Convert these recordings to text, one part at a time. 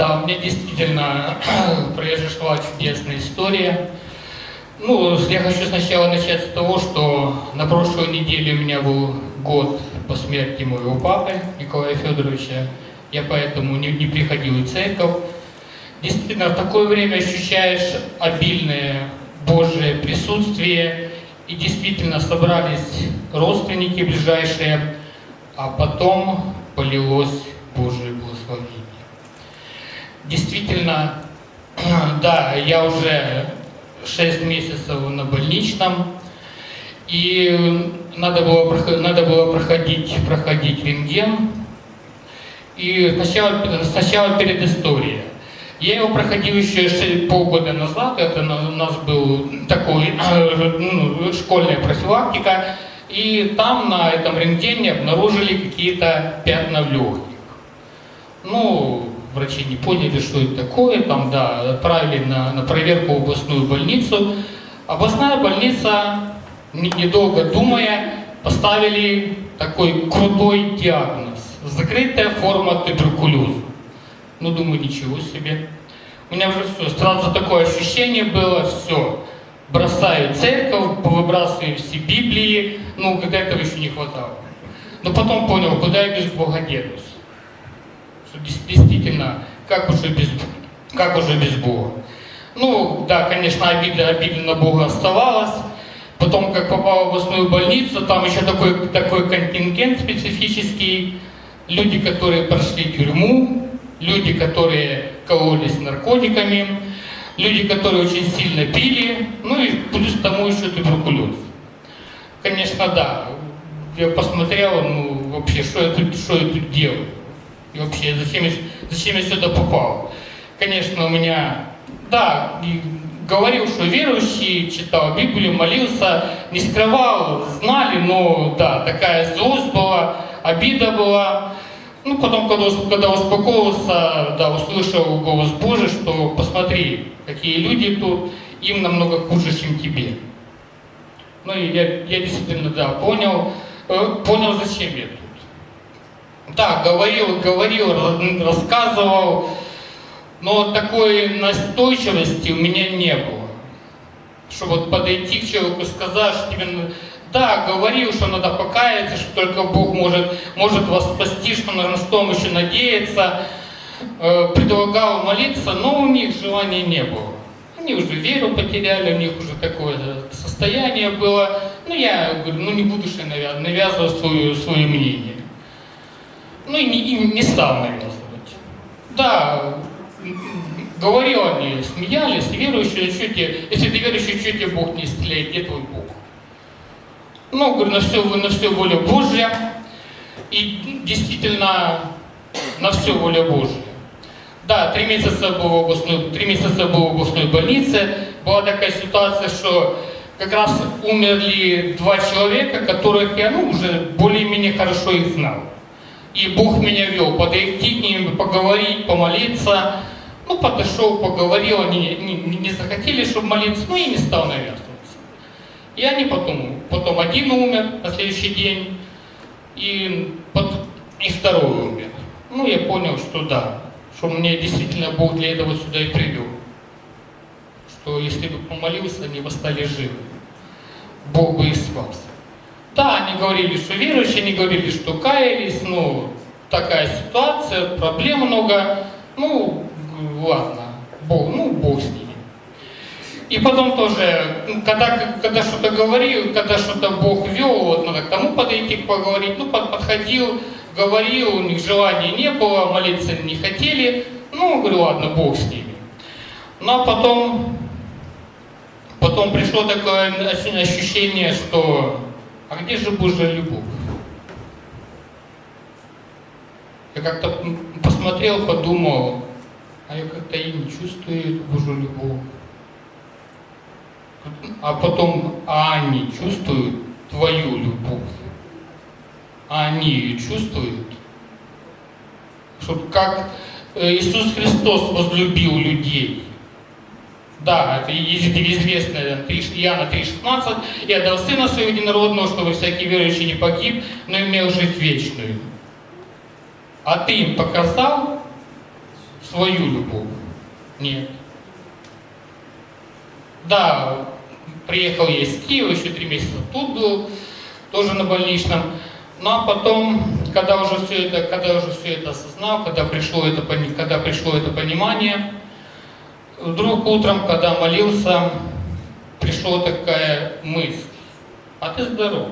Да, у меня действительно произошла чудесная история. Ну, я хочу сначала начать с того, что на прошлой неделе у меня был год по смерти моего папы Николая Федоровича. Я поэтому не, не приходил в церковь. Действительно, в такое время ощущаешь обильное Божие присутствие, и действительно собрались родственники ближайшие, а потом полилось Божие благословение. Действительно, да, я уже 6 месяцев на больничном, и надо было, надо было проходить, проходить рентген. И сначала, сначала историей. Я его проходил еще полгода назад, это у нас был такой ну, школьная профилактика, и там на этом рентгене обнаружили какие-то пятна в легких. Ну, врачи не поняли, что это такое, там, да, отправили на, на проверку в областную больницу. Областная больница, недолго думая, поставили такой крутой диагноз. Закрытая форма туберкулеза. Ну, думаю, ничего себе. У меня уже все, сразу такое ощущение было, все. Бросаю церковь, выбрасываю все Библии, ну, когда этого еще не хватало. Но потом понял, куда я без Бога денусь. Действительно, как уже без, как уже без Бога. Ну, да, конечно, обида, обида на Бога оставалась. Потом, как попал в областную больницу, там еще такой, такой контингент специфический. Люди, которые прошли тюрьму, люди, которые кололись наркотиками, люди, которые очень сильно пили, ну и плюс тому еще туберкулез. Конечно, да. Я посмотрел, ну, вообще, что я тут, что я тут делаю? И вообще, зачем я, зачем я сюда попал? Конечно, у меня, да, говорил, что верующий, читал Библию, молился, не скрывал, знали, но, да, такая злость была, обида была. Ну, потом, когда, когда успокоился, да, услышал голос Божий, что посмотри, какие люди тут, им намного хуже, чем тебе. Ну, и я, я действительно, да, понял, э, понял, зачем я тут. Да, говорил, говорил, рассказывал, но такой настойчивости у меня не было. Чтобы вот подойти к человеку сказать, что тебе да, говорил, что надо покаяться, что только Бог может, может вас спасти, что на том еще надеяться. Э, предлагал молиться, но у них желания не было. Они уже веру потеряли, у них уже такое состояние было. Ну, я говорю, ну не буду же навязывать свое, свое мнение. Ну и не, и стал навязывать. Да, говорил они, смеялись, верующие, что тебе, если ты верующий, что тебе Бог не исцеляет, где твой Бог? Ну, говорю, на все, на все воля Божья. И действительно, на все воля Божья. Да, три месяца был в областной, три месяца был в областной больнице. Была такая ситуация, что как раз умерли два человека, которых я ну, уже более-менее хорошо их знал. И Бог меня вел подойти к ним, поговорить, помолиться. Ну, подошел, поговорил, они не, не, захотели, чтобы молиться, ну и не стал навязываться. И они потом, потом один умер на следующий день, и, и второй умер. Ну, я понял, что да, что мне действительно Бог для этого сюда и привел. Что если бы помолился, они бы стали живы. Бог бы и спас. Да, они говорили, что верующие, они говорили, что каялись, ну, такая ситуация, проблем много. Ну, ладно, Бог, ну, Бог с ними. И потом тоже, когда, когда что-то говорил, когда что-то Бог вел, вот надо к тому подойти, поговорить, ну, под, подходил, говорил, у них желания не было, молиться не хотели, ну, говорю, ладно, Бог с ними. Но потом, потом пришло такое ощущение, что, а где же Божья любовь? Я как-то посмотрел, подумал, а я как-то и не чувствую Божью любовь. А потом, а они чувствуют твою любовь. А они ее чувствуют. Что как э, Иисус Христос возлюбил людей. Да, это известное Иоанна 3,16. «И отдал Сына Своего Единородного, чтобы всякий верующий не погиб, но имел жизнь вечную». А ты им показал свою любовь? Нет. Да, приехал я из Киева, еще три месяца тут был, тоже на больничном. Ну а потом, когда уже все это, когда уже все это осознал, когда пришло это, когда пришло это понимание, вдруг утром, когда молился, пришла такая мысль. А ты здоров.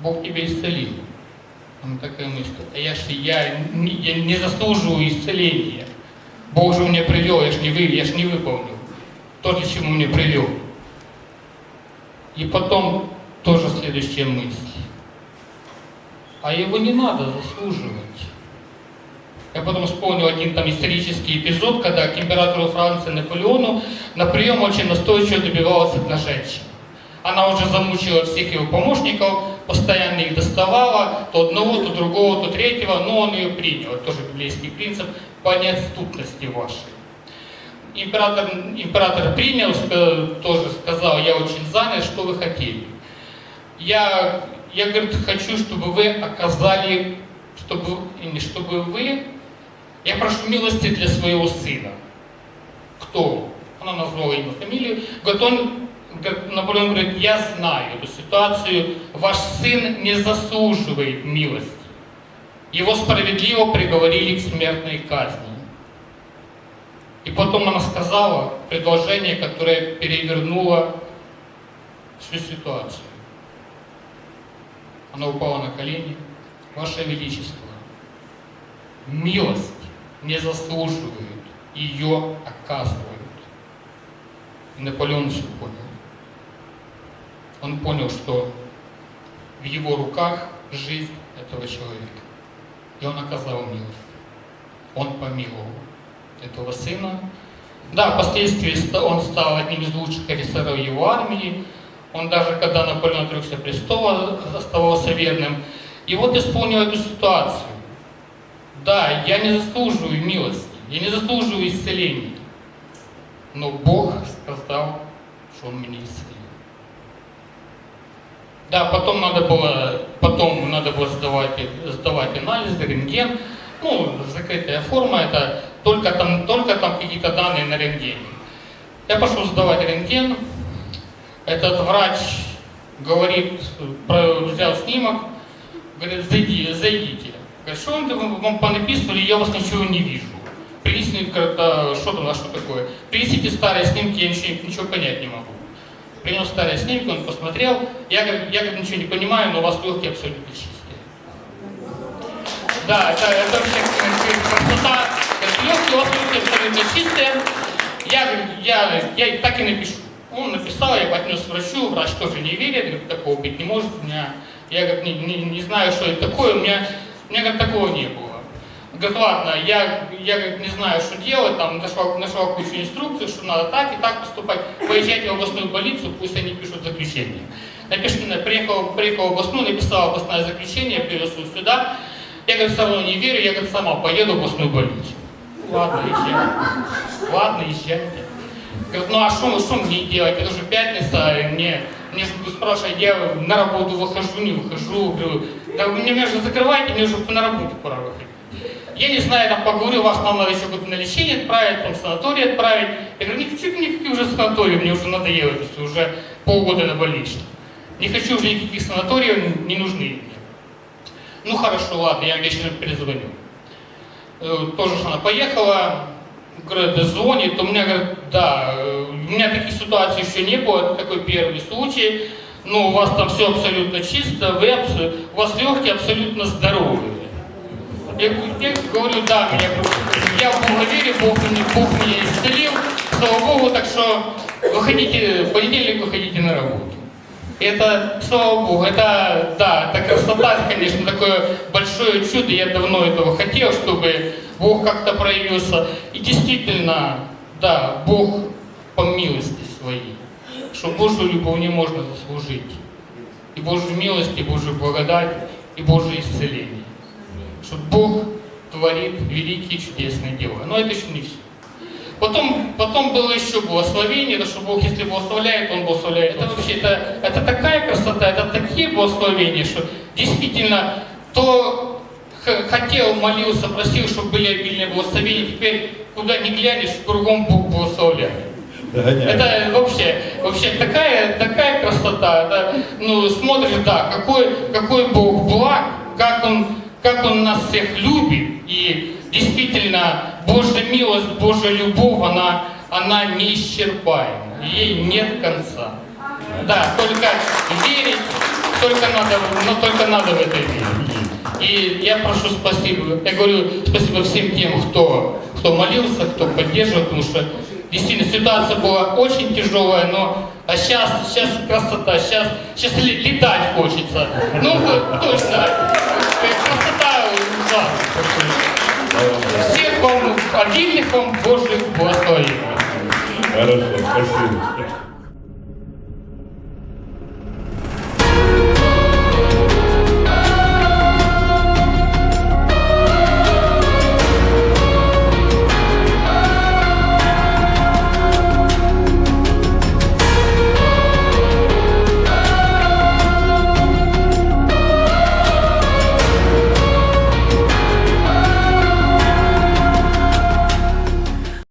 Бог тебя исцелил. Там такая мысль. А я ж я, я не заслуживаю исцеления. Бог же меня привел, я ж не, вы, я ж не выполнил то, для чему меня привел. И потом тоже следующая мысль. А его не надо заслуживать. Я потом вспомнил один там исторический эпизод, когда к императору Франции Наполеону на прием очень настойчиво добивалась одна женщина. Она уже замучила всех его помощников, постоянно их доставала, то одного, то другого, то третьего, но он ее принял. Это тоже библейский принцип по неотступности вашей. Император, император принял, тоже сказал, я очень занят, что вы хотели. Я, я говорит, хочу, чтобы вы оказали, чтобы, не, чтобы вы, я прошу милости для своего сына. Кто? он? Она назвала имя, фамилию. Говорит, он, говорит, Наполеон говорит, я знаю эту ситуацию, ваш сын не заслуживает милости. Его справедливо приговорили к смертной казни. И потом она сказала предложение, которое перевернуло всю ситуацию. Она упала на колени. Ваше Величество, милость не заслуживают, ее оказывают. И Наполеон все понял. Он понял, что в его руках жизнь этого человека. И он оказал милость. Он помиловал этого сына. Да, впоследствии он стал одним из лучших офицеров его армии. Он даже, когда Наполеон отрекся престола, оставался верным. И вот исполнил эту ситуацию. Да, я не заслуживаю милости, я не заслуживаю исцеления. Но Бог сказал, что Он меня исцелил. Да, потом надо было, потом надо было сдавать, сдавать анализы, рентген. Ну, закрытая форма, это только там, только там какие-то данные на рентгене. Я пошел сдавать рентген. Этот врач говорит, взял снимок, говорит, зайди, зайдите. Говорит, что вам, понаписывали, я вас ничего не вижу. Принесите, говорит, «А что там, а что такое? Принесите старые снимки, я ничего, ничего понять не могу. Принес старые снимки, он посмотрел. Я, говорит, я говорит, ничего не понимаю, но у вас легкие абсолютно чистые. Да, это, это вообще красота. Легкие, у вас легкие абсолютно чистые. Я, говорю, я, я так и напишу. Он написал, я отнес к врачу, врач тоже не верит, говорит, такого быть не может. У меня, я говорит, не, не, не знаю, что это такое, у меня, у меня говорит, такого не было. Говорит, ладно, я, я говорит, не знаю, что делать, там нашел, нашел кучу инструкций, что надо так и так поступать. Поезжайте в областную больницу, пусть они пишут заключение. Напиши, приехал, приехал в областную, написал областное заключение, привез его сюда. Я, говорит, все равно не верю, я, говорит, сама поеду в областную больницу. Ладно, езжайте. Ладно, езжайте. Говорит, ну а что, что мне делать? Это же пятница, мне, мне же спрашивают, я на работу выхожу, не выхожу. Говорю, да вы меня же закрываете, мне же на работу пора выходить. Я не знаю, там поговорю, вас нам надо еще куда-то на лечение отправить, там в санаторий отправить. Я говорю, не хочу никаких уже санаторий, мне уже надоело, это всё, уже полгода на больничном. Не хочу уже никаких санаториев, не нужны мне. Ну хорошо, ладно, я вечером перезвоню. Э, Тоже она поехала, говорит, звонит, у меня, говорит, да, меня таких ситуаций еще не было, это такой первый случай, но у вас там все абсолютно чисто, вы, абсо- у вас легкие абсолютно здоровые. Я, я говорю, да, меня, я в Бога верю, Бог, Бог меня исцелил, слава Богу, так что выходите, в понедельник выходите на работу. Это, слава Богу, это, да, это красота, конечно, такое большое чудо. Я давно этого хотел, чтобы Бог как-то проявился. И действительно, да, Бог по милости своей, что Божью любовь не можно заслужить. И Божью милость, и Божью благодать, и Божье исцеление. Что Бог творит великие чудесные дела. Но это еще не все. Потом, потом было еще благословение, это что Бог, если благословляет, Он благословляет. Это вообще, это, это такая красота, это такие благословения, что действительно кто х- хотел, молился, просил, чтобы были обильные благословения, теперь куда ни глянешь, кругом Бог благословляет. Это вообще, вообще такая, такая красота. Это, ну, смотришь, да, какой, какой Бог благ, как Он, как Он нас всех любит. И действительно, Божья милость, Божья любовь, она, она неисчерпаема. Ей нет конца. Да, только верить, только надо, но только надо в это верить. И я прошу спасибо, я говорю спасибо всем тем, кто, кто молился, кто поддерживал, потому что действительно ситуация была очень тяжелая, но а сейчас, сейчас красота, сейчас, сейчас ле- летать хочется. Ну, точно, красота ужасная. Всех вам, обильных вам Божьих благословений. Хорошо, спасибо.